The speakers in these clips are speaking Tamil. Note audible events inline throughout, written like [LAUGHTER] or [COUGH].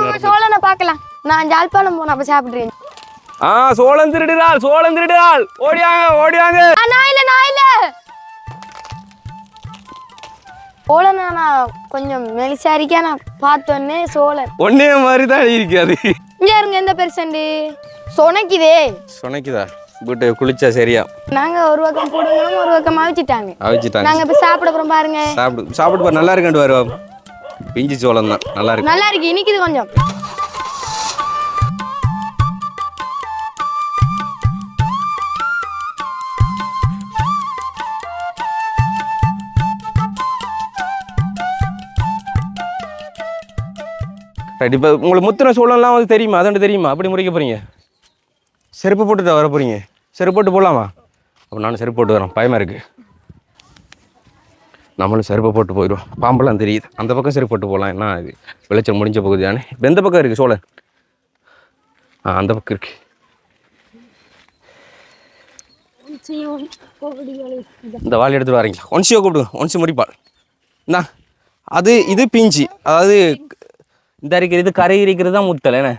நம்ம சோழனை பார்க்கலாம் நான் ஜாழ்ப்பாணம் அப்ப சாப்பிடுறேன் ஆ சோளம் திருடுறாள் சோளம் திருடுறாள். ஓடியாங்க ஓடியாங்க. நான் இல்ல நான் இல்ல. சோழனை நான் கொஞ்சம் மெலிசாரிக்கா நான் பார்த்தோன்னே சோழன் ஒன்னே மாதிரி தான் இருக்கு அது இங்க இருங்க எந்த பெருசண்டு. சொனக்குதே. சொனைக்குதா? வீட்டு குளிச்சா சரியா? நாங்க ஒரு பக்கம் போடுங்கணும் ஒரு பக்கம் அவிச்சிட்டாங்க. அவிச்சிட்டாங்க. நாங்க இப்ப சாப்பிட போறோம் பாருங்க. சாப்பிடு சாப்பிட்டு பாரு நல்லா இருக்காண்டு வருவா பிஞ்சு சோளம் தான். நல்லா இருக்கு. நல்லா இருக்கு இனிக்குது கொஞ்சம். ரைட். இப்போ உங்களுக்கு முத்தின சோளம்லாம் வந்து தெரியுமா? அதாண்டு தெரியுமா? அப்படி முறிக்க போறீங்க. செருப்பு போட்டுட்டு வர போறீங்க செருப்பு போட்டு போகலாமா அப்போ நானும் செருப்பு போட்டு வரேன். பயமாக இருக்கு. நம்மளும் செருப்பை போட்டு போயிடுவோம். பாம்பெல்லாம் தெரியுது. அந்த பக்கம் செருப்பு போட்டு போகலாம். என்ன இது? விளைச்சல் முடிஞ்ச பகுதி தானே? இப்போ எந்த பக்கம் இருக்குது சோழன்? ஆ அந்த பக்கம் இருக்கு. இந்த வாழை எடுத்துகிட்டு வரீங்களா? ஒன்சியோ கூப்பிடுங்க. ஒன்சி முடிப்பாள். என்ன அது இது பிஞ்சு. அதாவது இந்த அரிக்கிறது கரை இருக்கிறது தான் முத்தல். என்ன?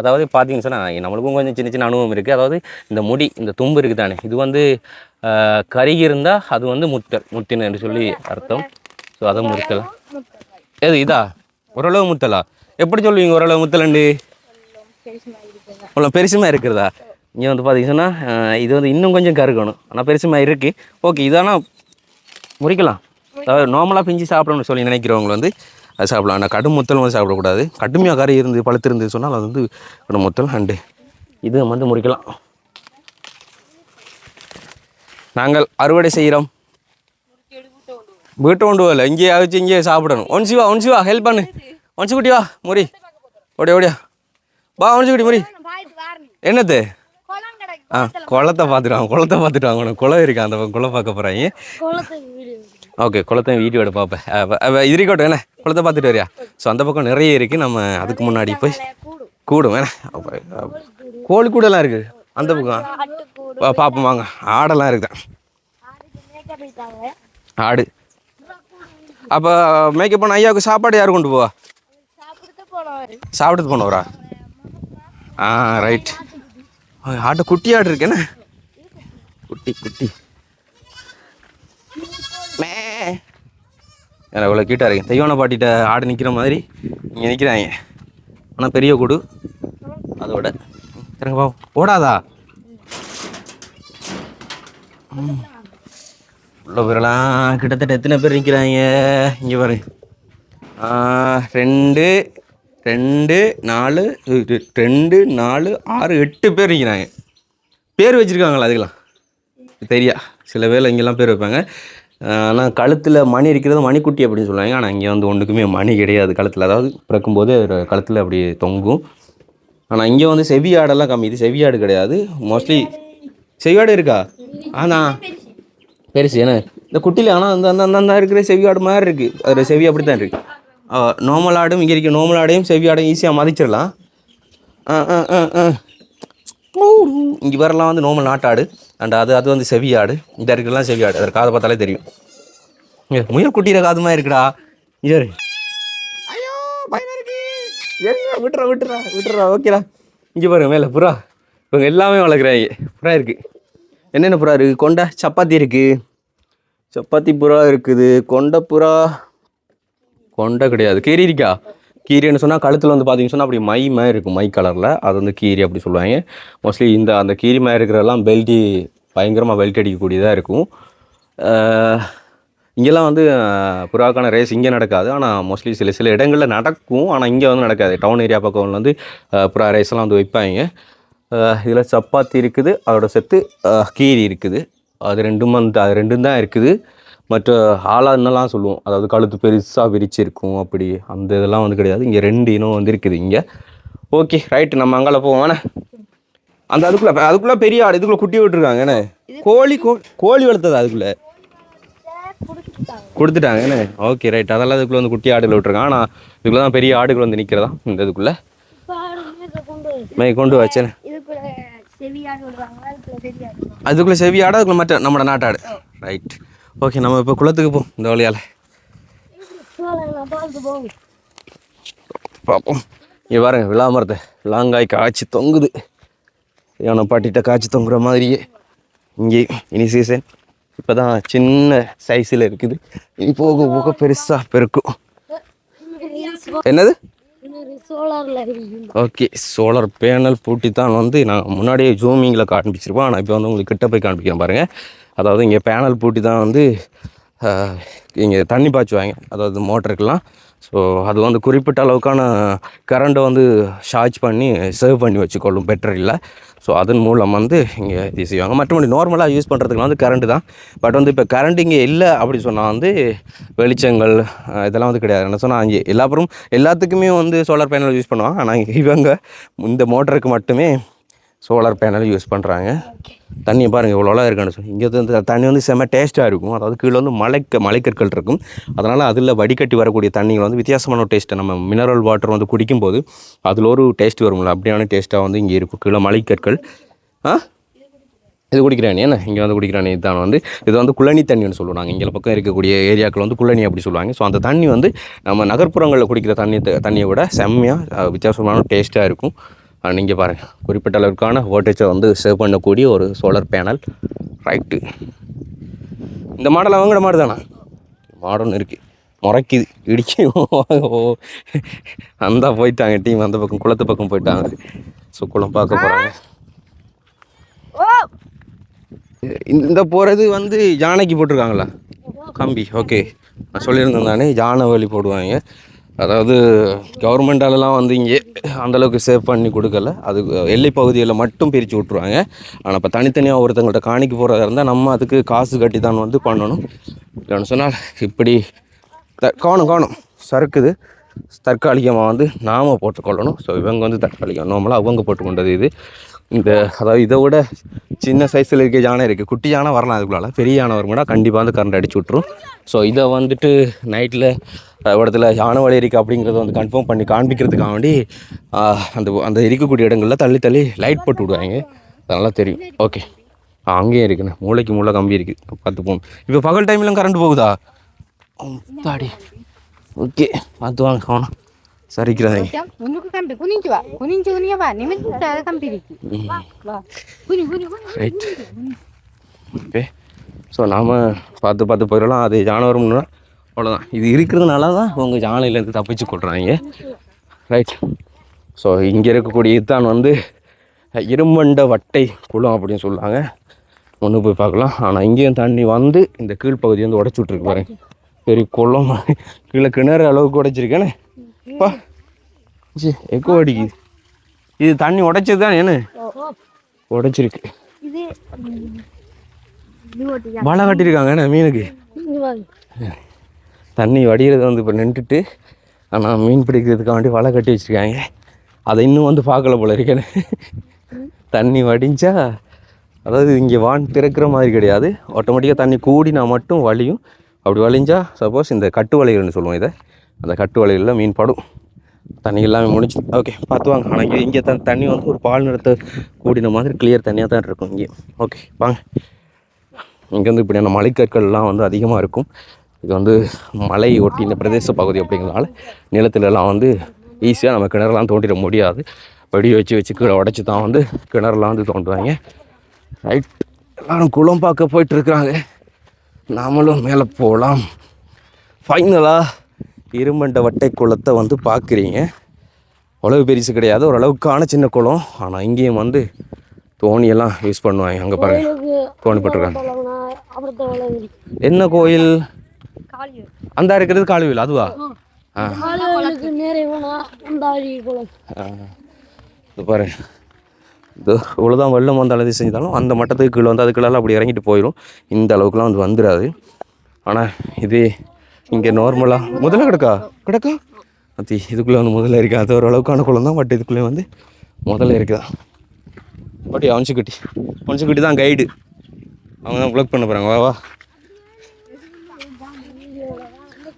அதாவது பார்த்தீங்கன்னு சொன்னால் நம்மளுக்கும் கொஞ்சம் சின்ன சின்ன அனுபவம் இருக்குது அதாவது இந்த முடி இந்த தும்பு இருக்குது தானே இது வந்து கருகி இருந்தால் அது வந்து முத்தல் முத்தின் என்று சொல்லி அர்த்தம். ஸோ அதை முத்தல் எது இதா? ஓரளவு முத்தலா எப்படி சொல்லுவீங்க ஓரளவு முத்தலண்டு அவ்வளோ பெருசுமா இருக்கிறதா? இங்கே வந்து பார்த்தீங்கன்னா இது வந்து இன்னும் கொஞ்சம் கருகணும். ஆனால் பெருசுமா இருக்குது ஓகே இதானா? முறிக்கலாம். அதாவது நார்மலாக பிஞ்சு சாப்பிடணும்னு சொல்லி நினைக்கிறவங்க வந்து அது சாப்பிடலாம். ஆனால் கடும் முத்தல் வந்து சாப்பிடக்கூடாது. கடுமையாக கறி இருந்து பழுத்து இருந்து சொன்னால் அது வந்து கடும் முத்தல் அண்டு இது வந்து முறிக்கலாம் நாங்கள் அறுவடை செய்கிறோம். வீட்டை கொண்டு வரல இங்கேயே அவிச்சு இங்கேயே சாப்பிடணும். ஒன்சி வா ஒன்சி வா ஹெல்ப் பண்ணு. ஒன்சி குட்டி வா முறி. ஓடியா ஓடியா. வா ஒன்சி குட்டி முறி. என்னது? ஆ குளத்தை பார்த்துட்டு குளத்தை பார்த்துட்டு வாங்கணும் குளம் இருக்கு? அந்த குளம் பார்க்க போகிறாங்க ஓகே குளத்தை வீடியோ எடு பார்ப்பேன். இது இருக்கட்டும் என்ன? குளத்தை பார்த்துட்டு வரியா? ஸோ அந்த பக்கம் நிறைய இருக்குது நம்ம அதுக்கு முன்னாடி போய் கூடும். என்ன? கோழி கூடெல்லாம் இருக்குது அந்த பக்கம். பார்ப்போம் வாங்க. ஆடெல்லாம் இருக்குதான் ஆடு. அப்போ மேக்கப் பண்ண ஐயாவுக்கு சாப்பாடு யார் கொண்டு போவா? சாப்பிட்டு போனவரா? ஆ ரைட் ஆட்டு குட்டி ஆடு இருக்கேண்ணே குட்டி குட்டி. மே. எனக்கு இவ்வளோ கீட்டாக இருக்கு. தெய்வான பாட்டிட்ட ஆடு நிற்கிற மாதிரி இங்கே நிற்கிறாங்க ஆனால் பெரிய கூடு. அதோட திருங்க ஓடாதா? உள்ள பேரெல்லாம் கிட்டத்தட்ட எத்தனை பேர் நிற்கிறாங்க இங்கே பாரு. ரெண்டு ரெண்டு நாலு ரெண்டு நாலு ஆறு எட்டு பேர் நிற்கிறாங்க பேர் வச்சுருக்காங்களா அதுக்கெல்லாம்? தெரியா. சில பேர் இங்கெல்லாம் பேர் வைப்பாங்க. ஆனால் கழுத்தில் மணி இருக்கிறது மணிக்குட்டி அப்படின்னு சொல்லுவாங்க. ஆனால் இங்கே வந்து ஒன்றுக்குமே மணி கிடையாது கழுத்தில். அதாவது பிறக்கும்போது கழுத்தில் அப்படி தொங்கும். ஆனால் இங்கே வந்து செவியாடெல்லாம் கம்மி. இது செவியாடு கிடையாது. மோஸ்ட்லி செவியாடு இருக்கா? ஆனா பெருசு. ஏன்னா இந்த குட்டியில் ஆனால் அந்த அந்த அந்த- இருக்கிற செவியாடு மாதிரி இருக்குது அதில் செவி அப்படி தான் இருக்குது நோமல் ஆடும் இங்கே இருக்க நோமல் ஆடையும் செவியாடையும் ஈஸியாக மதிச்சிடலாம். ஆ ஆ ஆ ஆ. இங்கே வரலாம் வந்து நோமல் நாட்டாடு. அண்ட் அது அது வந்து செவியாடு. இந்த இருக்கலாம் செவியாடு. அது காதை பார்த்தாலே தெரியும். இங்க முயல் குட்டியில காதுமா இருக்குடா. இரு. ஐயோ பயமா இருக்கு. ஏங்க, விட்டுறா விட்டுறா விட்டுறா. ஓகேடா இங்கே பாருங்க மேலே புறா. இவங்க எல்லாமே வளர்க்குறாங்க. புறா இருக்கு. என்னென்ன புறா இருக்குது கொண்டை சப்பாத்தி இருக்கு. சப்பாத்தி புறா இருக்குது. கொண்டை புறா. கொண்டை கிடையாது. கீரி இருக்கா? கீரின்னு சொன்னால் கழுத்தில் வந்து பார்த்தீங்கன்னு சொன்னால் அப்படி மை மாதிரி இருக்கும் மை கலரில் அது வந்து கீரி அப்படி சொல்லுவாங்க. மோஸ்ட்லி இந்த அந்த கீரி மாதிரி இருக்கிறதெல்லாம் பெல்ட்டி பயங்கரமாக பெல்ட் அடிக்கக்கூடியதாக இருக்கும். இங்கெல்லாம் வந்து புறாக்கான ரேஸ் இங்கே நடக்காது. ஆனால் மோஸ்ட்லி சில சில இடங்களில் நடக்கும். ஆனால் இங்கே வந்து நடக்காது. டவுன் ஏரியா பக்கம் வந்து புறா ரேஸ்லாம் வந்து வைப்பாங்க. இதில் சப்பாத்தி இருக்குது. அதோட சேர்த்து கீரி இருக்குது. அது ரெண்டும் வந்து அது ரெண்டும் தான் இருக்குது. மற்ற ஆளான்னெல்லாம் சொல்லுவோம்? அதாவது கழுத்து பெருசாக விரிச்சு இருக்கும் அப்படி அந்த இதெல்லாம் வந்து கிடையாது. இங்கே ரெண்டு இனம் வந்து இருக்குது இங்கே. ஓகே ரைட்டு நம்ம அங்கால போவோம். வேணே அந்த அதுக்குள்ளே அதுக்குள்ளே பெரிய ஆடு இதுக்குள்ளே குட்டி விட்டுருக்காங்க. என்ன கோழி கோ கோழி வளர்த்தது அதுக்குள்ளே? கொடுத்துட்டாங்க. என்ன ஓகே ரைட் அதெல்லாம் அதுக்குள்ளே வந்து குட்டி ஆடுகள் விட்டுருக்காங்க. ஆனால் இதுக்குள்ள தான் பெரிய ஆடுகள் வந்து நிற்கிறதா இந்த இதுக்குள்ளே. மே கொண்டு வச்சேன் இதுக்குள்ள அதுக்குள்ள செவி ஆடு அதுக்குள்ளே மற்ற நம்மளோட நாட்டாடு. ரைட் ஓகே நம்ம இப்போ குளத்துக்கு போவோம் இந்த வழியால். பார்ப்போம் இங்கே பாருங்க விளாமரத்தை விளாங்காய் காய்ச்சி தொங்குது. ஏன்னா பாட்டிகிட்ட காய்ச்சி தொங்குற மாதிரியே. இங்கே இனி சீசன் இப்போ தான் சின்ன சைஸில் இருக்குது. இனி போக போக பெருசாக பெருக்கும். என்னது? ஓகே சோலார் பேனல் பூட்டி தான் வந்து நான் முன்னாடியே ஜூமிங்கில் காண்பிச்சிருப்போம். ஆனால் இப்போ வந்து உங்களுக்கு கிட்ட போய் காண்பிக்கிறேன் பாருங்கள் அதாவது இங்கே பேனல் பூட்டி தான் வந்து இங்கே தண்ணி பாய்ச்சுவாங்க. அதாவது மோட்டருக்கெல்லாம். ஸோ அது வந்து குறிப்பிட்ட அளவுக்கான கரண்ட்டை வந்து சார்ஜ் பண்ணி சேவ் பண்ணி வச்சுக்கொள்ளும் பேட்டரியில் ஸோ அதன் மூலம் வந்து இங்கே இது செய்வாங்க. மற்றபடி நார்மலாக யூஸ் பண்ணுறதுக்கு வந்து கரண்ட்டு தான். பட் வந்து இப்போ கரண்ட் இங்கே இல்லை அப்படி சொன்னால் வந்து வெளிச்சங்கள் இதெல்லாம் வந்து கிடையாது. என்ன சொன்னால் அங்கே எல்லாப்புறம் எல்லாத்துக்குமே வந்து சோலார் பேனல் யூஸ் பண்ணுவாங்க. ஆனால் இவங்க இந்த மோட்டருக்கு மட்டுமே சோலார் பேனல் யூஸ் பண்ணுறாங்க தண்ணியை பாருங்கள் இவ்வளோலாம் இருக்கான்னு சொல்லி. இங்கே வந்து தண்ணி வந்து செம்ம டேஸ்ட்டாக இருக்கும். அதாவது கீழே வந்து மலைக்க மலைக்கற்கள் இருக்கும். அதனால் அதில் வடிகட்டி வரக்கூடிய தண்ணிகள் வந்து வித்தியாசமான ஒரு டேஸ்ட்டை. நம்ம மினரல் வாட்டர் வந்து குடிக்கும்போது அதில் ஒரு டேஸ்ட் வரும்ல. அப்படியான டேஸ்ட்டாக வந்து இங்கே இருக்கும். கீழே மலைக்கற்கள். ஆ? இது குடிக்கிறானே என்ன? இங்கே வந்து குடிக்கிறானே இதுதான் வந்து. இது வந்து குள்ளனி தண்ணின்னு சொல்லுவாங்க. இங்கே பக்கம் இருக்கக்கூடிய ஏரியாக்கள் வந்து குள்ளனி அப்படி சொல்லுவாங்க. ஸோ அந்த தண்ணி வந்து நம்ம நகர்ப்புறங்களில் குடிக்கிற தண்ணி தண்ணியை விட செம்மையாக வித்தியாசமான டேஸ்ட்டாக இருக்கும். நீங்கள் பாருங்கள் குறிப்பிட்ட அளவுக்கான வோல்டேஜை வந்து சேவ் பண்ணக்கூடிய ஒரு சோலார் பேனல் ரைட்டு இந்த மாடல் அவங்களோட மாடு தானா? மாடல் இருக்குது முறைக்குது. இடிக்கி ஓ அந்த போயிட்டாங்க டீம் அந்த பக்கம் குளத்து பக்கம் போயிட்டாங்க. ஸோ குளம் பார்க்க போகிறாங்க இந்த போகிறது வந்து யானைக்கு போட்டிருக்காங்களா? கம்பி. ஓகே நான் சொல்லியிருந்தேன் தானே யானை வழி போடுவாங்க. அதாவது கவர்மெண்டாலலாம் வந்து இங்கே அந்தளவுக்கு சேவ் பண்ணி கொடுக்கல. அது எல்லை பகுதியில் மட்டும் பிரித்து விட்ருவாங்க ஆனால் இப்போ தனித்தனியாக ஒருத்தங்கள்ட்ட காணிக்கு போகிறதா இருந்தால் நம்ம அதுக்கு காசு கட்டி தான் வந்து பண்ணணும். இல்லைன்னு சொன்னால் இப்படி த காணும் காணும். சறுக்குது. தற்காலிகமாக வந்து நாம போட்டுக்கொள்ளணும். ஸோ இவங்க வந்து தற்காலிகம். நார்மலாக அவங்க போட்டுக்கொண்டது இது. இந்த அதாவது இதை விட சின்ன சைஸில் இருக்க யானை இருக்குது குட்டி யானை வரலாம் அதுக்குள்ளால. பெரிய யானை வரும்னா கண்டிப்பாக வந்து கரண்ட் அடிச்சு விட்ரும் ஸோ இதை வந்துட்டு நைட்டில் இடத்துல யானை வழி இருக்குது அப்படிங்கிறத வந்து கன்ஃபார்ம் பண்ணி காண்பிக்கிறதுக்காக வேண்டி அந்த அந்த இருக்கக்கூடிய இடங்களில் தள்ளி தள்ளி லைட் போட்டு விடுவாங்க. அதெல்லாம் தெரியும். ஓகே அங்கேயும் இருக்குண்ணே. மூளைக்கு மூளை கம்பி இருக்குது பார்த்து போகணும் இப்போ பகல் டைம்லாம் கரண்ட் போகுதா? தாடி. ஓகே பார்த்து வாங்க கவனம். வா. நிமிர்ந்து கம்பி இருக்கு வா குனி குனி குனி ரைட் ஓகே. ஸோ நாம் பார்த்து பார்த்து போயிடலாம். அது யானை வரும்னா அவ்வளோதான் இது இருக்கிறதுனால தான் அவங்க யானையிலேருந்து தப்பிச்சு கொள்றாங்க. ரைட் ஸோ இங்கே இருக்கக்கூடிய இதுதான் வந்து இருமண்ட வட்டை குளம் அப்படின்னு சொல்லுவாங்க ஒன்று போய் பார்க்கலாம். ஆனால் இங்கேயும் தண்ணி வந்து இந்த கீழ்ப்பகுதி வந்து உடச்சி விட்ருக்கு பாருங்க. பெரிய குளம். கீழே கிணறு அளவுக்கு உடைச்சிருக்கேனே. பா. ஜி. எக்கோ அடிக்குது. இது தண்ணி உடைச்சது தான் என்ன? உடைச்சிருக்கு. வலை கட்டியிருக்காங்க என்ன மீனுக்கு? தண்ணி வடிகிறது வந்து இப்போ நின்றுட்டு ஆனால் மீன் பிடிக்கிறதுக்காண்டி வலை கட்டி வச்சுருக்காங்க. அதை இன்னும் வந்து பார்க்கல போல இருக்கேன்னு தண்ணி வடிஞ்சா அதாவது இங்கே வான் திறக்கிற மாதிரி கிடையாது. ஆட்டோமேட்டிக்காக தண்ணி கூடினா மட்டும் வலியும் அப்படி வலிஞ்சா சப்போஸ் இந்த கட்டு வலைகள்னு சொல்லுவோம் இதை. அந்த கட்டு வலைகளில் மீன் படும். தண்ணி எல்லாமே முடிச்சு ஓகே பார்த்து வாங்க. ஆனால் இங்கே இங்கே த தண்ணி வந்து ஒரு பால் நிறத்தை கூடின மாதிரி கிளியர் தண்ணியாக தான் இருக்கும் இங்கே. ஓகே வாங்க. இங்கே வந்து இப்படியான மலைக்கற்கள்லாம் வந்து அதிகமாக இருக்கும். இது வந்து மலை இந்த பிரதேச பகுதி அப்படிங்கிறதுனால நிலத்துலலாம் வந்து ஈஸியாக நம்ம கிணறுலாம் தோண்டிட முடியாது. வெடி வச்சு வச்சு கீழே உடச்சி தான் வந்து கிணறுலாம் வந்து தோண்டுவாங்க. ரைட் எல்லோரும் குளம் பார்க்க போயிட்டுருக்குறாங்க நாமளும் மேலே போகலாம். ஃபைனலாக இருமண்ட வட்டை குளத்தை வந்து பார்க்குறீங்க. அவ்வளவு பெருசு கிடையாது ஓரளவுக்கான சின்ன குளம். ஆனால் இங்கேயும் வந்து தோணியெல்லாம் யூஸ் பண்ணுவாங்க. அங்கே பாருங்க. தோணி போட்டிருக்காங்க. என்ன கோயில்? அந்த இருக்கிறது காலுவில் அதுவா. இது பாரு. இது இவ்வளோதான் வெள்ளம் வந்து அழுதி செஞ்சாலும் அந்த மட்டத்துக்கு கீழே வந்து அதுக்குள்ளால அப்படி இறங்கிட்டு போயிடும் இந்த அளவுக்குலாம் வந்து வந்துடாது ஆனால் இது இங்கே நார்மலாக முதல்ல கிடக்கா? கிடக்கா? அத்தி இதுக்குள்ளே வந்து முதல்ல இருக்கா? அது ஓரளவுக்கான குளம் தான் பட் இதுக்குள்ளே வந்து முதல்ல இருக்குதா? பாட்டி அவன்சிக்குட்டி அவன்சிக்குட்டி தான் கைடு அவங்க தான் ப்ளக் பண்ண போகிறாங்க வா வா.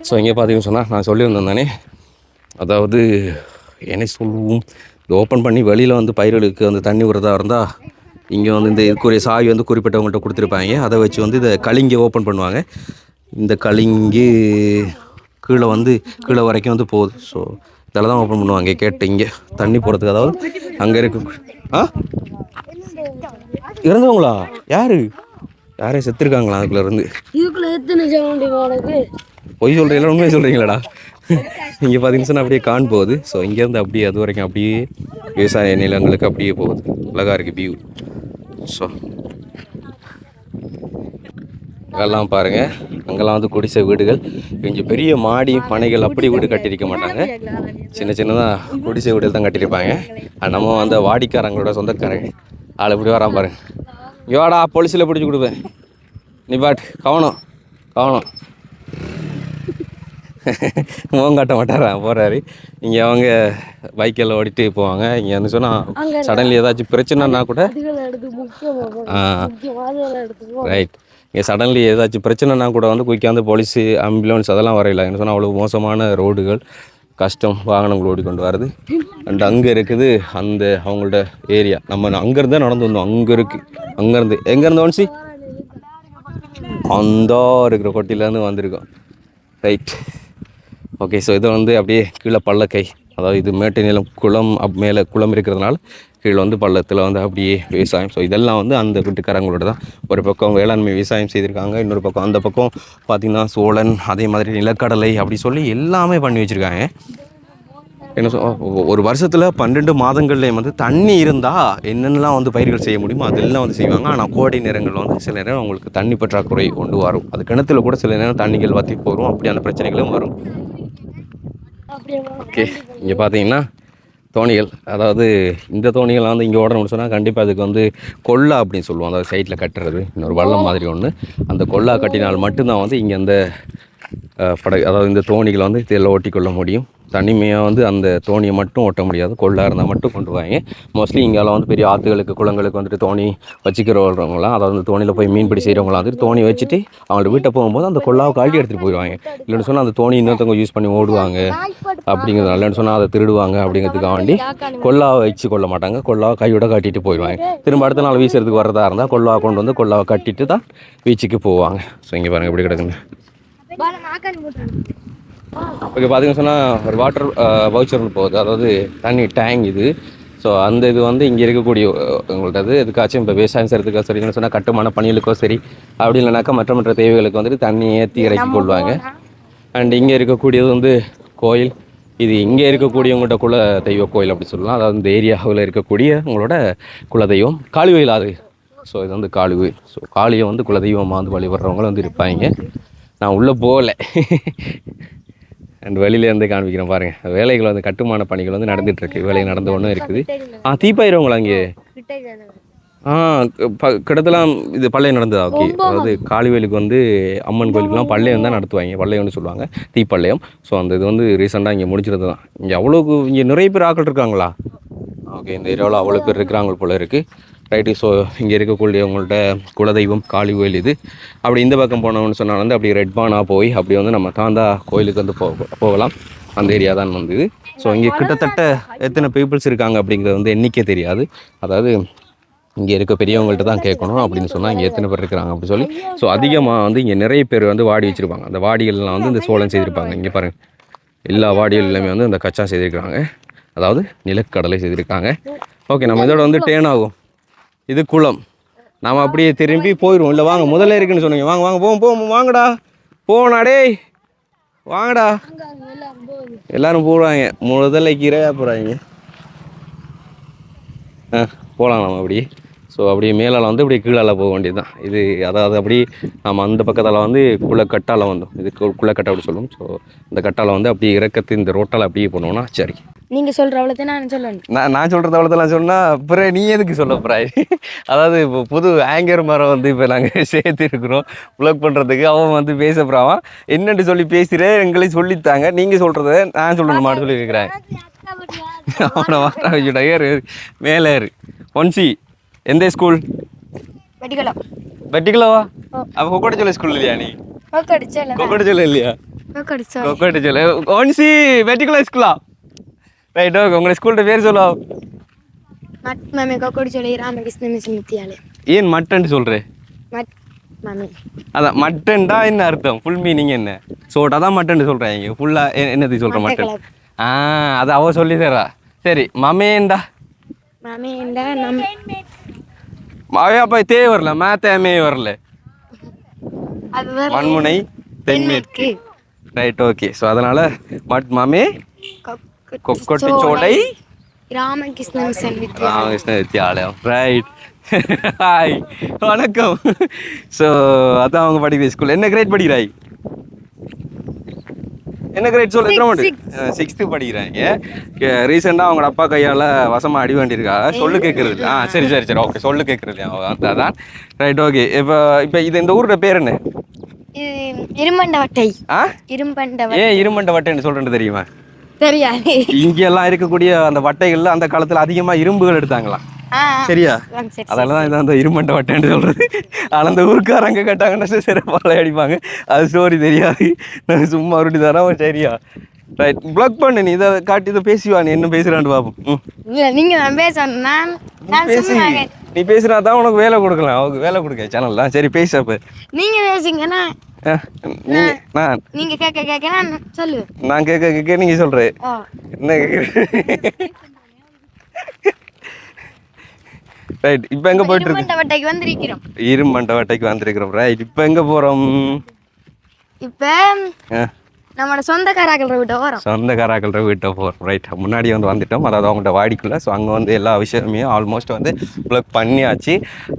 ஸோ இங்கே பார்த்தீங்கன்னு சொன்னால் நான் சொல்லியிருந்தேன் தானே? அதாவது என்ன சொல்லுவோம் இது ஓப்பன் பண்ணி வெளியில் வந்து பயிர்களுக்கு அந்த தண்ணி விடுறதா இருந்தால் இங்கே வந்து இந்த இதுக்குரிய சாவி வந்து குறிப்பிட்டவங்கள்ட்ட கொடுத்துருப்பாங்க. அதை வச்சு வந்து இதை களிங்கை ஓப்பன் பண்ணுவாங்க. இந்த களிங்கு கீழே வந்து கீழே வரைக்கும் வந்து போகுது. ஸோ இதில் தான் ஓப்பன் பண்ணுவாங்க. கேட்டு இங்கே தண்ணி போகிறதுக்கு அதாவது அங்கே இருக்க. ஆ? இறந்தவங்களா? யாரு? யாரையும் செத்துருக்காங்களா அதுக்குள்ள இருந்து? இதுக்குள்ள எத்தனை ஜவுண்டி உனக்கு பொய் சொல்கிறீங்களா உண்மையை சொல்கிறீங்களாடா இங்கே பார்த்தீங்கன்னா அப்படியே கான் போகுது. ஸோ இங்கேருந்து அப்படியே அது வரைக்கும் அப்படியே விவசாய நிலங்களுக்கு அப்படியே போகுது. அழகாக இருக்குது வியூ ஸோ அங்கெல்லாம் பாருங்கள் அங்கெல்லாம் வந்து குடிசை வீடுகள். கொஞ்சம் பெரிய மாடி மனைகள் அப்படி வீடு கட்டியிருக்க மாட்டாங்க. சின்ன சின்னதாக குடிசை வீடுகள் தான் கட்டியிருப்பாங்க. நம்ம வந்து வாடிக்காரங்களோட சொந்தக்காரங்க. ஆள் இப்படி வரான் பாருங்க. இவாடா பொலிசில் பிடிச்சி கொடுப்பேன். நீ பாட்டு கவனம் கவனம். [LAUGHS] முகம் காட்ட மாட்டாரா போகிறாரு இங்கே அவங்க பைக்கில் ஓடிட்டு போவாங்க. இங்கே வந்து சொன்னால் சடன்லி ஏதாச்சும் பிரச்சனைனா கூட ரைட் இங்கே சடன்லி ஏதாச்சும் பிரச்சனைனா கூட வந்து குயிக்காக போலீஸு ஆம்புலன்ஸ் அதெல்லாம் வரையில. என்ன சொன்னால் அவ்வளோ மோசமான ரோடுகள் கஷ்டம் வாகனங்கள் ஓடிக்கொண்டு வருது. அண்ட் அங்கே இருக்குது அந்த அவங்களோட ஏரியா நம்ம அங்கேருந்து தான் நடந்து வந்தோம். அங்கே இருக்குது அங்கேருந்து. எங்கேருந்து வந்துச்சு அந்த இருக்கிற கொட்டிலேருந்து வந்திருக்கோம். ரைட் ஓகே ஸோ இது வந்து அப்படியே கீழே பள்ளக்கை. அதாவது இது மேட்டு நிலம் குளம் அப் மேலே குளம் இருக்கிறதுனால கீழே வந்து பள்ளத்தில் வந்து அப்படியே விவசாயம். ஸோ இதெல்லாம் வந்து அந்த வீட்டுக்காரங்களோட தான். ஒரு பக்கம் வேளாண்மை விவசாயம் செய்திருக்காங்க இன்னொரு பக்கம் அந்த பக்கம் பார்த்திங்கன்னா சோழன் அதே மாதிரி நிலக்கடலை அப்படி சொல்லி எல்லாமே பண்ணி வச்சுருக்காங்க. என்ன ஒரு வருஷத்தில் பன்னெண்டு மாதங்கள்லேயும் வந்து தண்ணி இருந்தால் என்னென்னலாம் வந்து பயிர்கள் செய்ய முடியுமோ அதெல்லாம் வந்து செய்வாங்க. ஆனால் கோடை நேரங்களில் வந்து சில நேரம் அவங்களுக்கு தண்ணி பற்றாக்குறை கொண்டு வரும். அது கிணத்துல கூட சில நேரம் தண்ணிகள் வற்றி போகும் அப்படியான பிரச்சனைகளும் வரும். ஓகே இங்கே பார்த்தீங்கன்னா தோணிகள். அதாவது இந்த தோணிகள் வந்து இங்கே ஓடணும்னு சொன்னால் கண்டிப்பாக அதுக்கு வந்து கொல்லா அப்படின்னு சொல்லுவோம் அதாவது சைடில் கட்டுறது. இன்னொரு வள்ளம் மாதிரி ஒன்று அந்த கொல்லா கட்டினால் மட்டும்தான் வந்து இங்கே அந்த படகு அதாவது இந்த தோணிகளை வந்து இதில் ஓட்டிக்கொள்ள முடியும். தனிமையாக வந்து அந்த தோணியை மட்டும் ஓட்ட முடியாது. கொள்ளாக இருந்தால் மட்டும் கொண்டு வாங்க. மோஸ்ட்லி இங்கெல்லாம் வந்து பெரிய ஆற்றுகளுக்கு குளங்களுக்கு வந்துட்டு தோணி வச்சுக்கிறவங்களாம் அதாவது அந்த தோணியில் போய் மீன்பிடி செய்கிறவங்களாம் வந்துட்டு தோணி வச்சுட்டு அவங்களோட வீட்டை போகும்போது அந்த கொள்ளாவை கழட்டி எடுத்துகிட்டு போயிடுவாங்க. இல்லைன்னு சொன்னால் அந்த தோணி இன்னொருத்தவங்க யூஸ் பண்ணி ஓடுவாங்க. அப்படிங்கிறது இல்லைன்னு சொன்னால் அதை திருடுவாங்க அப்படிங்கிறதுக்காக வேண்டி கொல்லாவை வச்சு கொள்ள மாட்டாங்க. கொல்லாவை கையோட கட்டிட்டு போயிடுவாங்க. திரும்ப அடுத்த நாள் வீசுறதுக்கு வரதா இருந்தால் கொள்ளாவை கொண்டு வந்து கொல்லாவை கட்டிட்டு தான் பீச்சுக்கு போவாங்க. ஸோ இங்கே பாருங்கள் எப்படி கிடக்குங்க. ஓகே பார்த்தீங்கன்னு சொன்னால் ஒரு வாட்டர் வவுச்சர்னு போகுது. அதாவது தண்ணி டேங்க் இது. ஸோ அந்த இது வந்து இங்கே இருக்கக்கூடிய அஹ், உங்கள்ட்ட அது எதுக்காச்சும் இப்போ விவசாயம் செய்கிறதுக்கோ சரின்னு சொன்னால் கட்டுமான பணிகளுக்கோ சரி அப்படி இல்லைனாக்கா மற்ற மற்ற தேவைகளுக்கு வந்துட்டு தண்ணி ஏற்றி இறக்கி கொள்வாங்க. அண்ட் இங்கே இருக்கக்கூடியது வந்து கோயில். இது இங்கே இருக்கக்கூடியவங்கள்ட்ட குல தெய்வ கோயில் அப்படி சொல்லலாம். அதாவது இந்த ஏரியாவில் இருக்கக்கூடிய உங்களோட குலதெய்வம். காளிகோயில் அது. ஸோ இது வந்து காளிகோயில் ஸோ காளியை வந்து குலதெய்வமாக வந்து வழிபடுறவங்களும் வந்து இருப்பாங்க. நான் உள்ளே போகல. அண்ட் வெளியிலேருந்து காண்பிக்கிறேன் பாருங்கள் வேலைகள் வந்து கட்டுமான பணிகள் வந்து நடந்துட்டு இருக்கு. வேலை நடந்த ஒன்றும் இருக்குது. ஆ தீப்பாயிரவங்களா அங்கே? ஆ ப கிட்டத்தலாம் இது பள்ளையம் நடந்ததா ஓகே அதாவது காளிவேலுக்கு வந்து அம்மன் கோயிலுக்குலாம் பள்ளையம் தான் நடத்துவாங்க. பள்ளையம்னு சொல்லுவாங்க. தீப்பள்ளையம். ஸோ அந்த இது வந்து ரீசெண்டாக இங்கே முடிச்சிருது தான். இங்கே அவ்வளோக்கு இங்கே நிறைய பேர் ஆட்கள் இருக்காங்களா? ஓகே இந்த ஏரியாவில் அவ்வளோ பேர் இருக்கிறாங்க போல இருக்குது ரைட்டு ஸோ இங்கே இருக்கக்கூடியவங்கள்ட்ட குலதெய்வம் காளி கோயில் இது. அப்படி இந்த பக்கம் போனோம்னு சொன்னால் வந்து அப்படி ரெட்பானாக போய் அப்படி வந்து நம்ம தாந்தா கோயிலுக்கு வந்து போக போகலாம். அந்த ஏரியா தான் வந்து இது. ஸோ இங்கே கிட்டத்தட்ட எத்தனை பீப்புள்ஸ் இருக்காங்க அப்படிங்கிறது வந்து எண்ணிக்கை தெரியாது. அதாவது இங்கே இருக்க பெரியவங்கள்ட்ட தான் கேட்கணும் அப்படின்னு சொன்னால் இங்கே எத்தனை பேர் இருக்கிறாங்க அப்படின்னு சொல்லி. ஸோ அதிகமாக வந்து இங்கே நிறைய பேர் வந்து வாடி வச்சுருப்பாங்க. அந்த வாடிகள்லாம் வந்து இந்த சோளம் செய்திருப்பாங்க. இங்கே பாருங்க. எல்லா வாடிகள் எல்லாமே வந்து இந்த கச்சா செய்திருக்கிறாங்க. அதாவது நிலக்கடலை செய்திருக்காங்க. ஓகே நம்ம இதோட வந்து டேன் ஆகும். இது குளம். நாம் அப்படியே திரும்பி போயிடுவோம் இல்லை வாங்க முதல்ல இருக்குன்னு சொன்னீங்க. வாங்க வாங்க போவோம் போவோம் வாங்கடா. போனாடே டேய். வாங்கடா. எல்லாரும் போடுவாங்க. முதல்ல கீரையாக போகிறாங்க ஆ போகலாம் நம்ம அப்படியே. ஸோ அப்படியே மேலால் வந்து அப்படியே கீழால போக வேண்டியது தான் இது அதாவது அப்படி நம்ம அந்த பக்கத்தால் வந்து குளக்கட்டால வந்தோம். இது குளக்கட்டை அப்படி சொல்லுவோம். ஸோ இந்த கட்டால வந்து அப்படியே இறக்கத்து இந்த ரோட்டால் அப்படியே போனோம்னா சரி. நீங்க சொல்ற அவ்வளோதான் நான் சொல்லணும். நான் நான் சொல்கிறது அவ்வளோதெல்லாம் சொன்னால் அப்புறம் நீ எதுக்கு சொல்ல போகிறாய் அதாவது இப்போ புது ஆங்கர் மரம் வந்து இப்போ நாங்கள் சேர்த்துருக்குறோம் ப்ளக் பண்ணுறதுக்கு அவன் வந்து பேச போகிறான் என்னென்னு சொல்லி பேசுகிறேன் எங்களை சொல்லித்தாங்க. நீங்கள் சொல்கிறத நான் சொல்லணுமான்னு சொல்லி இருக்கிறேன் அவனை வாட்டா வச்சுட்டா ஏறு. மேலே ஏறு. ஒன்சி எந்த ஸ்கூல் வெடிக்கலாம் வெட்டிக்கலவா அப்போ கொக்கடச்சோலை ஸ்கூல் இல்லையா நீ? கொக்கடச்சோலை இல்லையா? கடிச்சா கொக்கடச்சோலை ஒன்சி வெட்டிக்கலா ஸ்கூலா ரைட் ஓகே உங்களை ஸ்கூல்கிட்ட பேர் சொல்லா. மட் மாமி கொக்கடி சொல்லி ராமகிருஷ்ண மிஸ் நித்தியாலே ஏன் மட்டன்ட்டு சொல்கிறேன் மட் மாமி அதான் மட்டன்டா என்ன அர்த்தம்? ஃபுல் மீனிங் என்ன? சோட்டா தான் மட்டன் சொல்கிறாங்க ஃபுல்லாக என்னது சொல்கிற மட்டன்? ஆ அது அவ சொல்லி தரா சரி மமேண்டா மாமே இந்த நம் மாவே அப்ப தே வரல மே வரல. மண்முனை தென்மேற்கு. ரைட் ஓகே ஸோ அதனால மட் மாமே கொக்கொட்டி சோலை ராமகிருஷ்ணன் ராமகிருஷ்ண வித்யாலயம் ரைட் ஹாய் [LAUGHS] வணக்கம். ஸோ அதான் அவங்க படிக்கிற ஸ்கூல் என்ன கிரேட் படிக்கிறாய்? என்ன கிரேட் சொல்லு எத்தனை மணி சிக்ஸ்த்து படிக்கிறாங்க. ரீசெண்டாக அவங்களோட அப்பா கையால் வசமாக அடி வேண்டியிருக்கா? சொல்லு கேட்குறது ஆ சரி சரி சரி. ஓகே சொல்லு கேட்குறது அதான் ரைட் ஓகே இப்போ இப்போ இது இந்த ஊரோட பேர் என்ன? இது இரும்பண்ட வட்டை ஆ? இரும்பண்ட வட்டை ஏன் இருமண்ட வட்டைன்னு சொல்கிறேன்னு தெரியுமா? தெரியாது. இங்கெல்லாம் இருக்கக்கூடிய அந்த வட்டைகள்ல அந்த காலத்தில் அதிகமாக இரும்புகள் எடுத்தாங்களாம். சரியா? சரி அதனால தான் இதான் அந்த இருமண்ட வட்டைன்னு சொல்றது. ஆனால் அந்த ஊருக்காரங்க கேட்டாங்கன்னா சிறப்பாக அடிப்பாங்க. அது ஸ்டோரி தெரியாது. நான் சும்மா உருட்டி தரோம் சரியா. ரைட் பிளாக் பண்ணு நீ இதை காட்டி இதை பேசிவா நீ என்ன பேசுறான்னு பார்ப்போம் ம். இல்ல நீங்க நான் பேசணும் பேசி நீ பேசுனா தான் உனக்கு வேலை கொடுக்கலாம். அவங்க வேலை கொடுக்க சேனல்லாம் சரி பேசு அப்போ. நீங்க பேசுங்கன்னா நீ நான் நீங்க கேட்க கேட்க நான் நான் கேட்க கேட்க நீங்க சொல்கிறேன் ஓ என்ன ரைட் இப்போ எங்கே போயிட்டு இருக்கு இரும்பண்ட வந்திருக்கிறோம். இருமண்ட வட்டைக்கு வந்திருக்கிறோம். ரைட் இப்போ எங்கே போகிறோம் இப்ப நம்மளோட சொந்தக்காராக்கள் விட்ட வரோம் சொந்தக்காராக்கள வீட்டை போகிறோம் ரைட் முன்னாடி வந்து வந்துட்டோம். அதாவது அவங்கள்ட்ட வாடிக்குள்ள. ஸோ அங்கே வந்து எல்லா விஷயமே ஆல்மோஸ்ட் வந்து ப்ளக் பண்ணியாச்சு.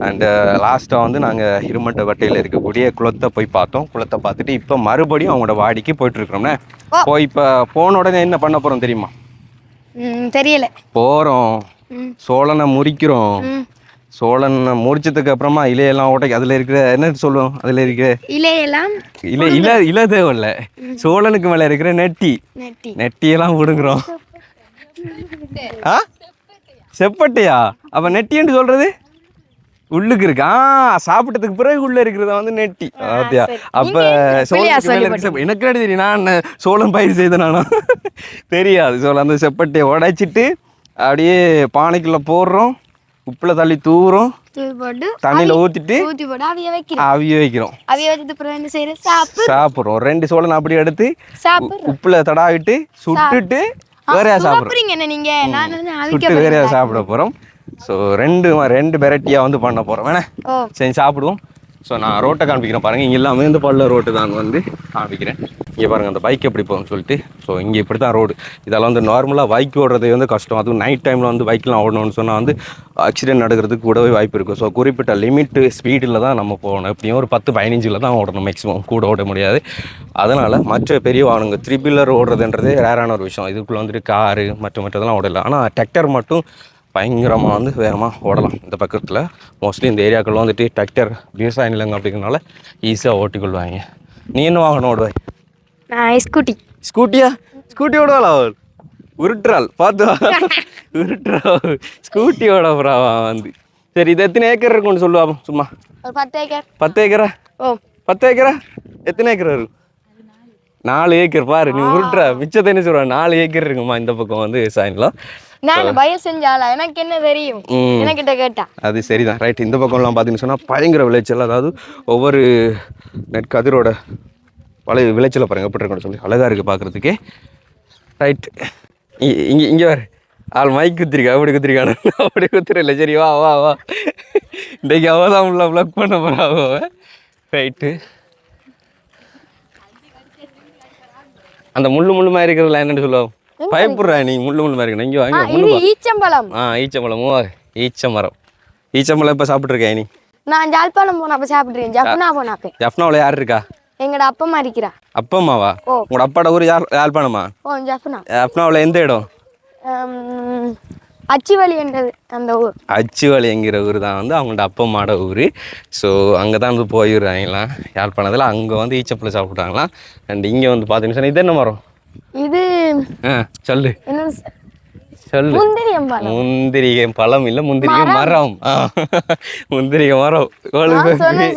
அண்டு லாஸ்ட்டாக வந்து நாங்கள் இருமண்ட வட்டையில் இருக்கக்கூடிய குளத்தை போய் பார்த்தோம். குளத்தை பார்த்துட்டு இப்போ மறுபடியும் அவங்களோட வாடிக்கு போயிட்டுருக்குறோம்னே. போய் இப்போ போன உடனே என்ன பண்ண போகிறோம் தெரியுமா? தெரியல. போகிறோம் சோழனை முறிக்கிறோம். சோழன் முறிச்சதுக்கு அப்புறமா இலையெல்லாம் உடைக்க அதில் இருக்கிற என்ன சொல்லுவோம் அதில் இருக்கிற இலையெல்லாம் இலை இலை இலை தேவையில்ல. சோழனுக்கு மேலே இருக்கிற நெட்டி. நெட்டி. நெட்டியெல்லாம் விடுங்குறோம் ஆ? செப்பட்டையா? அப்ப நெட்டின்னு சொல்றது? உள்ளுக்கு இருக்கு. ஆ சாப்பிட்டதுக்கு பிறகு உள்ள இருக்கிறத வந்து நெட்டி. சரி. அப்ப செப்ப- எனக்கு எப்படி தெரியும்? நான் என்ன சோளம் பயிர் செய்தனானா [LAUGHS] தெரியாது. சோளம் அந்த செப்பட்டையை உடைச்சிட்டு அப்படியே பானைக்குள்ள போடுறோம். உப்புல தள்ளி தூவுறோம். தண்ணியில ஊத்திட்டு அவிய வைக்கிறோம். சாப்பிட்றோம். ரெண்டு சோளம் அப்படி எடுத்து உப்புல தடாவிட்டு சுட்டுட்டு வேறையா சாப்பிட்றோம். வேறையா சாப்பிட போகிறோம் ஸோ ரெண்டு ரெண்டு வெரைட்டியாக வந்து பண்ண போகிறோம் வேணா? சரி சாப்பிடுவோம். ஸோ நான் ரோட்டை காண்பிக்கிறேன். பாருங்கள் இங்கே எல்லாமே இந்த பள்ள ரோட்டு தான் வந்து காண்பிக்கிறேன். இங்கே பாருங்கள் அந்த பைக் எப்படி போகும்னு சொல்லிட்டு. ஸோ இங்கே இப்படி தான் ரோடு இதெல்லாம் வந்து நார்மலாக பைக் ஓடுறது வந்து கஷ்டம். அதுவும் நைட் டைமில் வந்து பைக்கெலாம் ஓடணும்னு சொன்னால் வந்து ஆக்சிடென்ட் நடக்கிறதுக்கு கூடவே வாய்ப்பு இருக்கும். ஸோ குறிப்பிட்ட லிமிட்டு ஸ்பீடில் தான் நம்ம போகணும். எப்படியும் ஒரு பத்து பதினஞ்சில் தான் ஓடணும் மேக்ஸிமம் கூட ஓட முடியாது. அதனால் மற்ற பெரிய வாகனங்க த்ரீ பில்லர் ஓடுறதுன்றது ரேரான ஒரு விஷயம். இதுக்குள்ளே வந்துட்டு காரு மற்ற மற்றதெல்லாம் ஓடல. ஆனால் டிராக்டர் மட்டும் பயங்கரமாக வந்து வேகமாக ஓடலாம். இந்த பக்கத்தில் மோஸ்ட்லி இந்த ஏரியாக்களில் வந்துட்டு டிராக்டர் விவசாய நிலங்கள் அப்படிங்கிறனால ஈஸியாக ஓட்டிக்கொள்வாங்க நீ என்ன வாகனம் ஓடுவாய் நான் ஸ்கூட்டி ஸ்கூட்டியா? ஸ்கூட்டி ஓடுவாளா அவள் உருட்டுறாள். பார்த்து. [LAUGHS] உருட்டுறா ஸ்கூட்டி ஓட போறாவா வந்து. சரி இது எத்தனை ஏக்கர் இருக்கும்னு சொல்லுவா சும்மா. ஒரு பத்து ஏக்கர். பத்து ஏக்கரா? ஓ. பத்து ஏக்கரா? எத்தனை ஏக்கர் இருக்கும் நாலு ஏக்கர் பாரு நீ உருட்டுற. மிச்சத்தை என்ன சொல்ற? நாலு ஏக்கர் இருக்குமா இந்த பக்கம் வந்து விவசாயம்லாம் நான் பயம் செஞ்சாலா எனக்கு என்ன தெரியும். எனக்கிட்ட கேட்டா. அது சரிதான். ரைட் இந்த பக்கம்லாம் பார்த்தீங்கன்னு சொன்னால் பயங்கர விளைச்சல். அதாவது ஒவ்வொரு நெற்கதிரோட வளை விளைச்சலை பாருங்க. எப்படி இருக்குன்னு சொல்லி அழகாக இருக்குது பார்க்குறதுக்கே ரைட் இங்கே இங்கே வேறு ஆள் மைக் குத்திருக்கா? அப்படி குத்திருக்கானு. அப்படி குத்துறல சரி வா வா வா. இன்றைக்கு அவ தான் உள்ள ப்ளக் பண்ண போகிறா ரைட்டு அந்த முள்ளு முள்ளுமா இருக்கிறதுல என்னன்னு சொல்லுவோம் பயப்படுறா நீ முள்ளு முள்ளுமா இருக்கணும். இங்கே வாங்க இது முள்ளு ஈச்சம்பழம். ஆ ஈச்சம்பழம் மூவா ஈச்சமரம் ஈச்சம்பழம் இப்போ சாப்பிட்ருக்கேன் நீ? நான் ஜாழ்ப்பாணம் போனப்ப சாப்பிட்றேன் ஜப்னா போனாப்ப ஜஃப்னாவில் யார் இருக்கா? எங்கட அப்பம்மா இருக்கிறா. அப்பா அம்மாவா? ஓ. உங்களோட அப்பாட ஊர் யார் யாழ்ப்பாணமா? ஓ ஜப்னா ஜஃப்னாவில் எந்த இடம்? ஹம், அச்சிவழி என்றது அந்த ஊர். அச்சுவலிங்கிற ஊர் தான் வந்து அவங்களோட அப்பா அம்மாட ஊர். ஸோ அங்கே தான் வந்து போயிடுறாங்களாம் யாழ்ப்பாணத்தில். அங்கே வந்து ஈச்சப்பழம் சாப்பிட்டாங்களாம் அண்ட் இங்கே வந்து பார்த்தீங்கன்னு இது என்ன மரம்? இது சொல்லு. சொல்லு. முந்திரியம் பழம் இல்லை முந்திரிகை மரம். முந்திரிகை மரம்.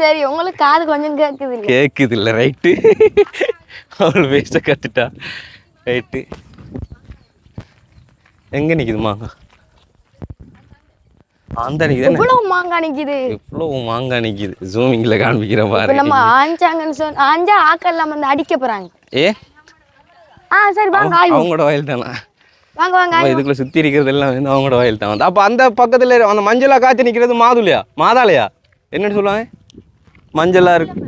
சரி உங்களுக்கு காது கொஞ்சம் கேட்குது இல்லையா? கேட்குது இல்லை ரைட்டு அவள் வேஸ்ட்டை கற்றுட்டா ரைட்டு எங்கே நிற்குது மாங்காய் அந்த என்ன? இவ்வளவு மாங்காய் நிக்குது? எவ்வளோ மாங்காய் நிற்கிது ஜூமிங்கில் காண்பிக்கிற பாரு. நம்ம ஆஞ்சாங்கன்னு சொன்ன ஆஞ்சா வந்து அடிக்க போறாங்க. ஏ? ஆ சரி வாங்க அவங்களோட வயல் தானா? வாங்க வாங்க இதுக்குள்ள சுத்தி இருக்கிறது எல்லாம் வந்து அவங்களோட வயல் தான் அப்ப அந்த பக்கத்துல அந்த மஞ்சளா காய்ச்சி நிக்கிறது மாதுளையா? மாதாளையா? என்னன்னு சொல்லுவாங்க? மஞ்சளா இருக்கு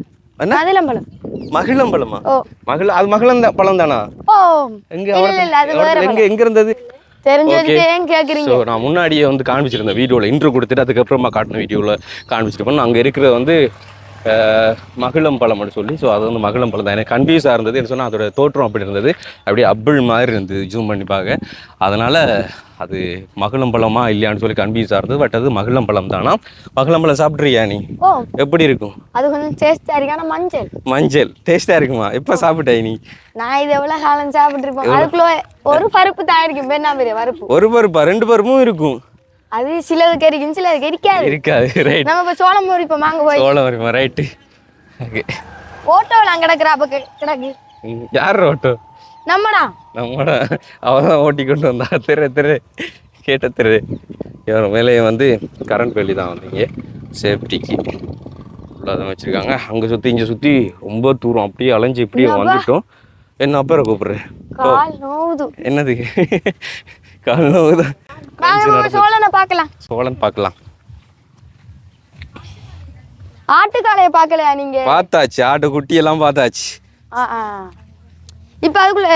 மகிழம்பழமா? ஓ. மகிழ அது மகிழந்த பழம் தானா? எங்க எங்க எங்க இருந்தது? நான் முன்னாடியே வந்து காண்பிச்சிருந்தேன் வீடியோவில் இன்ட்ரோ கொடுத்துட்டு அதுக்கப்புறமா காட்டின வீடியோவில் காண்பிச்சிருப்பேன். அங்கே இருக்கிறது வந்து மகிழம் பழம்னு சொல்லி ஸோ அது வந்து மகிழம் பழம் தான். எனக்கு கன்ஃபியூஸாக இருந்தது. என்ன சொன்னால் அதோட தோற்றம் அப்படி இருந்தது. அப்படியே அப்பிள் மாதிரி இருந்தது ஜூம் பண்ணி பார்க்க. அதனால் அது மகிழம் பழமா இல்லையான்னு சொல்லி கன்ஃபியூஸாக இருந்தது. பட் அது மகிழம் பழம் தானா? மகிழம் பழம் சாப்பிட்றியா நீ? எப்படி இருக்கும்? அது கொஞ்சம் டேஸ்டா இருக்கு மஞ்சள். மஞ்சள். டேஸ்ட்டாக இருக்குமா? எப்போ சாப்பிட்டாய் நீ? நான் இது எவ்வளவு காலம் சாப்பிட்டு இருப்பேன் அதுக்குள்ள ஒரு பருப்பு தான் இருக்கும். பெண்ணா பெரிய பருப்பு? ஒரு பருப்பா? ரெண்டு பருப்பும் இருக்கும். அது சிலது கறிக்கும் சிலது கறிக்காது இருக்காது ரைட் நம்ம இப்ப சோளம் முறிப்போம் வாங்க போய். சோளம் வருமா ரைட்டு ஓகே. ஓட்டோவில் அங்க கிடக்குற அப்ப கிடக்கு. யார் ஓட்டோ நம்மடா. நம்மட. அவன் தான் ஓட்டி கொண்டு வந்தா திரு திரு. கேட்ட திரு. இவன் மேலேயே வந்து கரண்ட் வேலி தான் வந்தீங்க சேஃப்டிக்கு உள்ளதான் வச்சுருக்காங்க. அங்கே சுற்றி இங்கே சுற்றி ரொம்ப தூரம். அப்படியே அலைஞ்சு இப்படியே வந்துட்டோம். என்ன அப்புறம் கூப்பிட்றேன்? என்னது? கால் நோவுதான் வாங்க நம்ம சோழனை பார்க்கலாம். சோழன் பார்க்கலாம். ஆட்டுக்காலைய பார்க்கலையா நீங்க? பார்த்தாச்சு ஆட்டு குட்டியெல்லாம் பார்த்தாச்சு. ஆ ஆ. இப்போ அதுக்குள்ள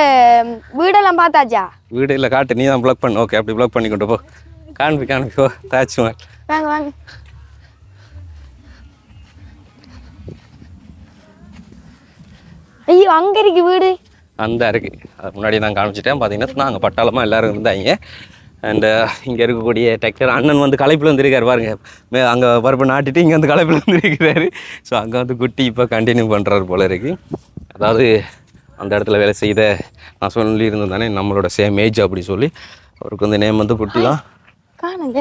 வீடெல்லாம் பார்த்தாச்சா? வீடு இல்லை காட்டு நீ தான் ப்ளாக் பண்ணு. ஓகே அப்படி ப்ளாக் பண்ணி கொண்டு போ. காண்பி காண்பி போ. தாஜ்மஹால் வாங்க வாங்க. ஐயோ அங்க இருக்கு வீடு. அந்த இருக்கு அது முன்னாடி நான் காமிச்சிட்டேன். பார்த்தீங்கன்னா சொன்னா அங்கே பட்டாளமாக எல்லாரும் இருந்தாங்க. அண்டு இங்கே இருக்கக்கூடிய டெக்டர் அண்ணன் வந்து களைப்பில் வந்துருக்காரு பாருங்க. மே அங்கே பருப்பு நாட்டிட்டு இங்கே வந்து களைப்பில் வந்துருக்கிறாரு. ஸோ அங்கே வந்து குட்டி இப்போ கண்டினியூ பண்ணுறாரு போல இருக்கு. அதாவது அந்த இடத்துல வேலை செய்த நான் சொல்லியிருந்தேன் தானே நம்மளோட சேம் ஏஜ் அப்படி சொல்லி. அவருக்கு வந்து நேம் வந்து குட்டி தான். காணல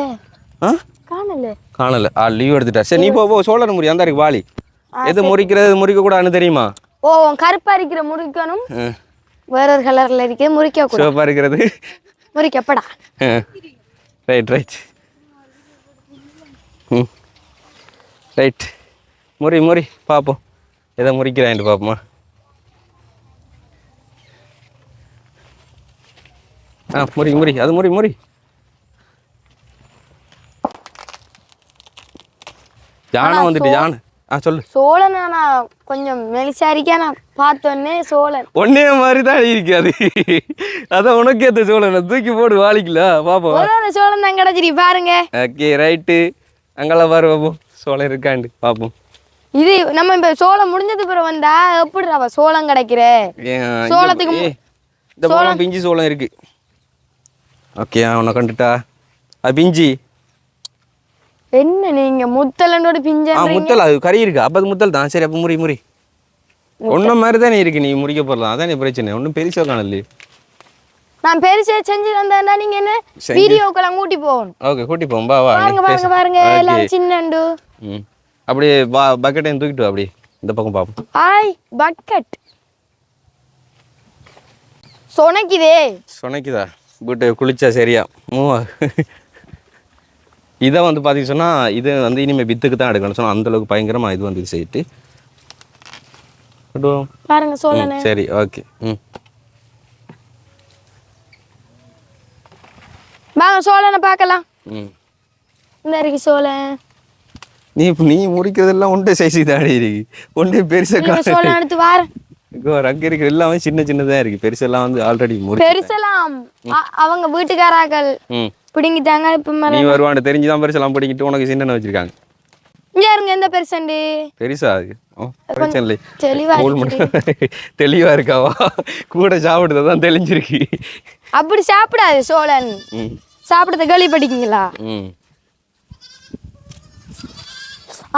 ஆ? காணல காணல. ஆ லீவ் எடுத்துட்டா. சரி நீ போ போ சோழன் முறி. அந்த இருக்கு வாலி. எது முறிக்கிறது முறிக்க கூடாதுன்னு தெரியுமா? ஓ கருப்பா இருக்கிற முறிக்கணும். வேற ஒரு கலர்ல இருக்க. முறிக்க கூட. சிவப்பா இருக்கிறது. முறிக்கப்படா. ரைட் ரைட் ம். ரைட் முறி முறி. பார்ப்போம் எதை முறிக்கிறான்ட்டு பார்ப்போமா ஆ முறி முறி. அது முறி முறி. ஜானம் வந்துட்டு ஜான் ஆ சொல்லு. சோழன் ஆனா கொஞ்சம் மெலிசாரிக்கா நான் பார்த்தோன்னே சோழன். ஒன்னே மாதிரி தான் இருக்கு அது அதான் உனக்கு ஏற்ற சோழனை தூக்கி போடு வாளிக்கல பார்ப்போம் ஒரு சோழன் தான் கிடைச்சிரி பாருங்க. Okay right. அங்கெல்லாம் பாரு பார்ப்போம் சோழன் இருக்காண்டு. பார்ப்போம் இது நம்ம இப்ப சோளம் முடிஞ்சது பிறகு வந்தா எப்படி அவ சோளம் கிடைக்கிற? சோளத்துக்கு இந்த பழம் பிஞ்சு சோளம் இருக்கு. ஓகே அவனை கண்டுட்டா. அது பிஞ்சி. என்ன நீங்க முத்தலண்டோட பிஞ்சன்றீங்க? முத்தல் அது கறி இருக்கு. அப்போ முத்தல் தான். சரி அப்போ முறி முறி. ஒன்றை மாதிரி தானே இருக்கு. நீ முறிக்க போடலாம் அதானே பிரச்சனை. ஒன்றும் பெருசாக காணல. நான் பெருசா செஞ்சு தந்தேன்னா நீங்க என்ன வீடியோக்கெல்லாம் கூட்டி போகணும். ஓகே கூட்டி போம் பா வா. பாருங்க பாருங்க பாருங்க எல்லாம் சின்னண்டு. அப்படியே பக்கெட்டையும் தூக்கிட்டு வா அப்படியே. இந்த பக்கம் பார்ப்போம் ஆய் பக்கெட் சொனக்குதே. சொனைக்குதா? வீட்டு குளிச்சா சரியா. மூவா. இதை வந்து பார்த்தீங்க சொன்னால் இது வந்து இனிமேல் வித்துக்கு தான் எடுக்கணும் சொன்னால் அந்தளவுக்கு பயங்கரமாக இது வந்து செய்யிட்டு. பாருங்க ம், சரி ஓகே. ம். வாங்க சோழனை பார்க்கலாம். ம். இந்த இருக்கு சோழன்? நீ நீ முடிக்கிறதெல்லாம் ஒன்றே சைஸ் தாடி இருக்கு. ஒன்றே பெருசாக சோழன் எடுத்து வாரேன் அங்கே இருக்கிற எல்லாமே சின்ன சின்னதாக இருக்குது பெருசெல்லாம் வந்து ஆல்ரெடி பெருசெல்லாம் அவங்க வீட்டுக்காராக்கள். ம். பிடுங்கிட்டாங்க இப்ப நீ வருவான்னு தெரிஞ்சு தான் பெருசெல்லாம் படிக்கிட்டு உனக்கு சின்ன வச்சுருக்காங்க? இங்க இருங்க எந்த பெருசண்டு? பெருசா அது? பிரச்சனை இல்லை. தெளிவா ஸ்கூல் மட்டும் தெளிவா இருக்காவா? கூட சாப்பிடுறது தான் தெளிஞ்சிருக்கு. அப்படி சாப்பிடாது சோழன். சாப்பிடுறத கேள்விப்பட்டீங்களா ம்.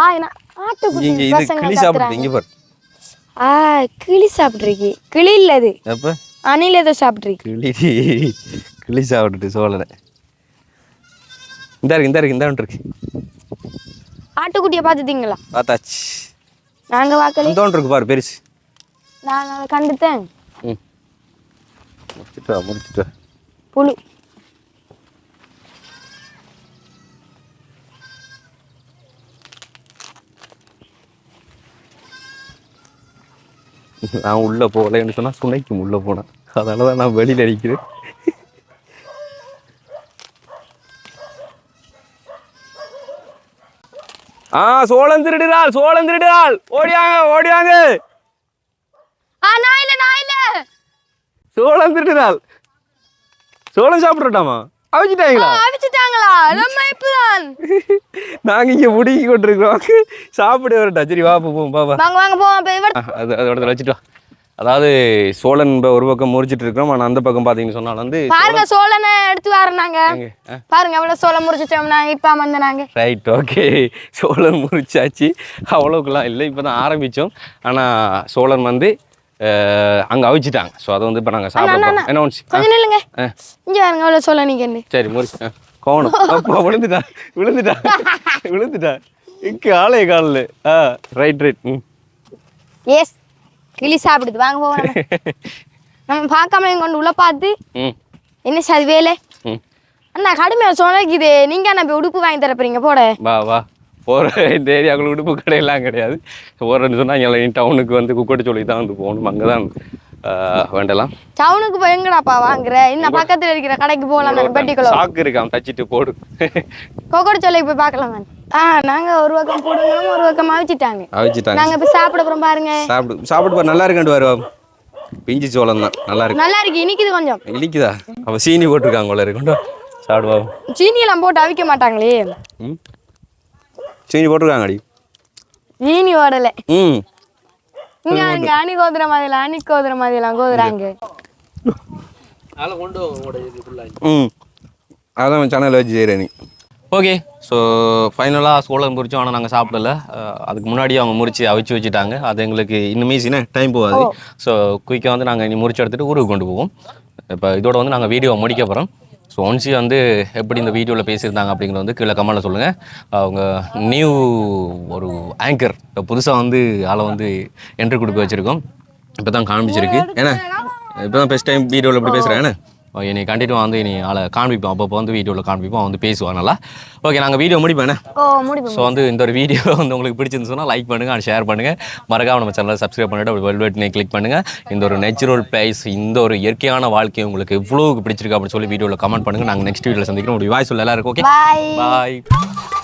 ஆ என்ன? ஆட்டுக்குட்டி பசங்க கிளி பாரு. ஆ கிளி சாப்பிட்ருக்கு கிளி இல்ல அது. அப்ப அணில் ஏதோ சாப்பிட்ருக்கு கிளி கிளி சாப்பிட்டுட்டு சோழனை. இந்த இருக்கு இந்த இருக்கு இந்த ஒன்று இருக்கு. ஆட்டுக்குட்டியை பார்த்துட்டீங்களா? பார்த்தாச்சு. நாங்க பார்க்கல. இந்த ஒன்று இருக்கு பாரு பெருசு. நான் அதை கண்டுட்டேன். ம். முடிச்சுட்டு முடிச்சுட்டு. புழு. நான் உள்ளே போகலன்னு சொன்னால் சுனைக்கும் உள்ளே போனேன். அதனால தான் நான் வெளியில் அடிக்கிறேன் ஆ சோளம் திருடுறாள் சோளம் திருடுறாள். ஓடியாங்க ஓடியாங்க. ஆ நான் இல்ல நான் இல்ல. சோளம் திருடுறாள். சோளம் சாப்பிட்றட்டாமா? அவிச்சிட்டாங்களா? அவிச்சிட்டாங்களா? நம்ம இப்பதான் நாங்கள் இங்கே முடிக்கி கொண்டிருக்கிறோம். சாப்பிட வரட்டா. சரி வா போவோம் பாப்பா வாங்க வாங்க போவோம் அது அது இடத்துல வச்சுட்டு வா. அதாவது சோழன் ஒரு பக்கம் முறிச்சிட்டு இருக்கிறோம் ஆனால் அந்த பக்கம் பார்த்தீங்கன்னு சொன்னால் வந்து பாருங்க சோழனை எடுத்து? ஆ? பாருங்க எவ்வளவு சோளம் முறிச்சிட்டோம் நாங்க இப்ப வந்தனாங்க. ரைட் ஓகே சோழன் முறிச்சாச்சு. அவ்வளோக்குலாம் இல்லை இப்போ தான் ஆரம்பித்தோம் ஆனால் சோழன் வந்து அங்கே அவிச்சிட்டாங்க. ஸோ அதை வந்து இப்போ நாங்கள் சாப்பிடுறோம் என்ன ஒன்று கொஞ்சம் ஆ. இங்க பாருங்க எவ்வளவு சோளம் நீங்க சரி முறிச்சு. அப்பா விழுந்துட்டா. விழுந்துட்டா. விழுந்துட்டா. இக்கு ஆளே காலில் ஆ ரைட் ரைட் ம். எஸ் கிளி சாப்பிடுது. வாங்க போவோம் நம்ம. [LAUGHS] பார்க்காம கொண்டு உள்ள பார்த்து ம். என்ன சார் வேலை? அண்ணா கடுமையாக சொன்னது நீங்க என்ன போய் உடுப்பு வாங்கி தரப்போறீங்க? போட. வா வா. போகிற இந்த ஏரியாக்குள்ள உடுப்பு கடையெல்லாம் கிடையாது. போகிறேன்னு சொன்னால் இங்கே டவுனுக்கு வந்து குக்கட்டு சொல்லி தான் வந்து போகணும். அங்கே தான் வேண்டலாம். டவுனுக்கு போய் எங்கடாப்பா வாங்குற? இந்த பக்கத்துல இருக்கிற கடைக்கு போகலாம் பெட்டிக்குள்ள. சாக்கு இருக்கான் தச்சிட்டு போடு. கொக்கோட சொல்லைக்கு போய் பார்க்கலாம் ஆ நாங்க ஒரு பக்கம் போடுவோம் ஒரு பக்கம் அவிச்சிட்டாங்க. அவிச்சிட்டாங்க. நாங்க இப்ப சாப்பிட போறோம் பாருங்க. சாப்பிடு சாப்பிட்டு பாரு நல்லா இருக்காண்டு வருவா பிஞ்சு சோளம் தான் நல்லா இருக்கு. நல்லா இருக்கு இனிக்குது கொஞ்சம். இழிக்குதா அவ சீனி போட்டிருக்காங்க உள்ள இருக்குண்டா சாப்பிடுவா சீனி எல்லாம் போட்டு அவிக்க மாட்டாங்களே. சீனி போட்டிருக்காங்கடி. சீனி ஓடல. ம். இங்க இங்க அணி கோதுற மாதிரி அணி கோதுற மாதிரி எல்லாம் கோதுறாங்க. அதான் சேனல் வச்சு செய்கிறேன் ஓகே ஸோ ஃபைனலாக சோளம் முறிச்சோம் ஆனால் நாங்கள் சாப்பிடல. அதுக்கு முன்னாடி அவங்க முறிச்சு அவிச்சு வச்சுட்டாங்க. அது எங்களுக்கு இன்னும் ஈஸினா டைம் போகாது. ஸோ குயிக்காக வந்து நாங்கள் இனி முறிச்சு எடுத்துகிட்டு ஊருக்கு கொண்டு போவோம். இப்போ இதோட வந்து நாங்கள் வீடியோ முடிக்க போகிறோம் ஸோ ஒன்சி வந்து எப்படி இந்த வீடியோவில் பேசியிருந்தாங்க அப்படிங்கிறது வந்து கீழே கமெண்ட்டில் சொல்லுங்கள் அவங்க நியூ ஒரு ஆங்கர் புதுசாக வந்து ஆளை வந்து என்ட்ரி கொடுக்க வச்சுருக்கோம். இப்போ தான் காமிச்சிருக்கு ஏன்னா இப்போ தான். ஃபஸ்ட் டைம் வீடியோவில் இப்படி பேசுகிறேன் என்ன ஓகே நீ கண்டிப்பாக வந்து நீ ஆளை காண்பிப்போம். அப்பப்போ வந்து வீடியோவில் காண்பிப்போம். வந்து பேசுவான் நல்லா. ஓகே நாங்கள் வீடியோ முடிப்போம் ஸோ வந்து இந்த ஒரு வீடியோ வந்து உங்களுக்கு பிடிச்சிருந்துச்சுன்னா லைக் பண்ணுங்கள் அண்ட் ஷேர் பண்ணுங்கள் மறக்காம நம்ம சேனலை சப்ஸ்கிரைப் பண்ணிட்டு அப்படி வெல் பட்டனை கிளிக் பண்ணுங்கள் இந்த ஒரு நேச்சுரல் பிளேஸ் இந்த ஒரு இயற்கையான வாழ்க்கை உங்களுக்கு எவ்வளோ பிடிச்சிருக்கு அப்படின்னு சொல்லி வீடியோவில் கமெண்ட் பண்ணுங்கள் நாங்கள் நெக்ஸ்ட் வீடியோவில் சந்திக்கிறோம். உங்களுடைய வாய்ஸ் எல்லாருக்கும் ஓகே பாய்